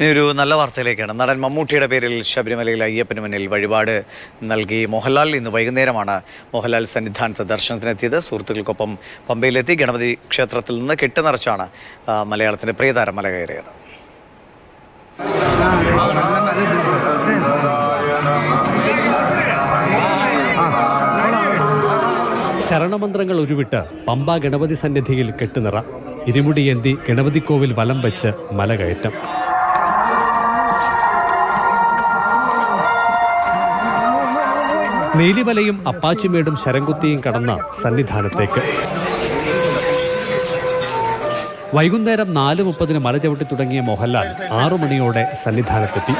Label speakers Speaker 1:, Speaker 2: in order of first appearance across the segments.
Speaker 1: ഇനി ഒരു നല്ല വാർത്തയിലേക്കാണ്. നടൻ മമ്മൂട്ടിയുടെ പേരിൽ ശബരിമലയിൽ അയ്യപ്പന് മുന്നിൽ വഴിപാട് നൽകി മോഹൻലാൽ. ഇന്ന് വൈകുന്നേരമാണ് മോഹൻലാൽ സന്നിധാനത്ത് ദർശനത്തിനെത്തിയത്. സുഹൃത്തുക്കൾക്കൊപ്പം പമ്പയിലെത്തി ഗണപതി ക്ഷേത്രത്തിൽ നിന്ന് കെട്ടുനിറച്ചാണ് മലയാളത്തിന്റെ പ്രിയതാരം മല കയറിയത്
Speaker 2: ശരണമന്ത്രങ്ങൾ ഉരുവിട്ട് പമ്പ ഗണപതി സന്നിധിയിൽ കെട്ടുനിറ ഇരുമുടിയേന്തി ഗണപതി കോവിൽ വലം വെച്ച് മല കയറ്റം നീലിമലയും അപ്പാച്ചിമേടും ശരംകുത്തിയും കടന്ന സന്നിധാനത്തേക്ക്. വൈകുന്നേരം നാല് മുപ്പതിന് മല ചവിട്ടി തുടങ്ങിയ മോഹൻലാൽ ആറു മണിയോടെ സന്നിധാനത്തെത്തി.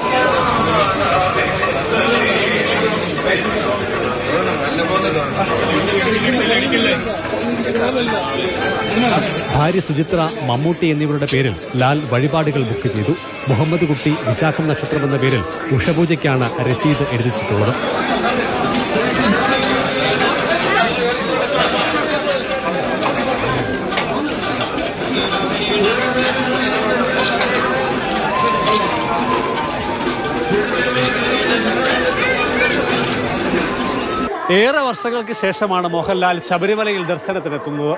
Speaker 2: ഭാര്യ സുചിത്ര മമ്മൂട്ടി എന്നിവരുടെ പേരിൽ ലാൽ വഴിപാടുകൾ ബുക്ക് ചെയ്തു. മുഹമ്മദ് കുട്ടി വിശാഖം നക്ഷത്രം എന്ന പേരിൽ ഉഷപൂജയ്ക്കാണ് രസീത് എഴുതിച്ചിട്ടുള്ളത്. ഏറെ വർഷങ്ങൾക്ക് ശേഷമാണ് മോഹൻലാൽ ശബരിമലയിൽ ദർശനത്തിനെത്തുന്നത്.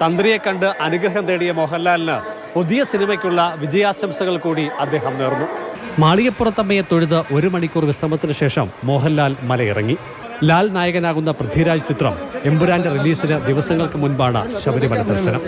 Speaker 2: തന്ത്രിയെ കണ്ട് അനുഗ്രഹം തേടിയ മോഹൻലാലിന് പുതിയ സിനിമയ്ക്കുള്ള വിജയാശംസകൾ കൂടി അദ്ദേഹം നേർന്നു. മാളികപ്പുറത്തമ്മയെ തൊഴുത് ഒരു മണിക്കൂർ വിശ്രമത്തിന് ശേഷം മോഹൻലാൽ മലയിറങ്ങി. ലാൽ നായകനാകുന്ന പൃഥ്വിരാജ് ചിത്രം എമ്പുരാന്റെ റിലീസിന് ദിവസങ്ങൾക്ക് മുൻപാണ് ശബരിമല ദർശനം.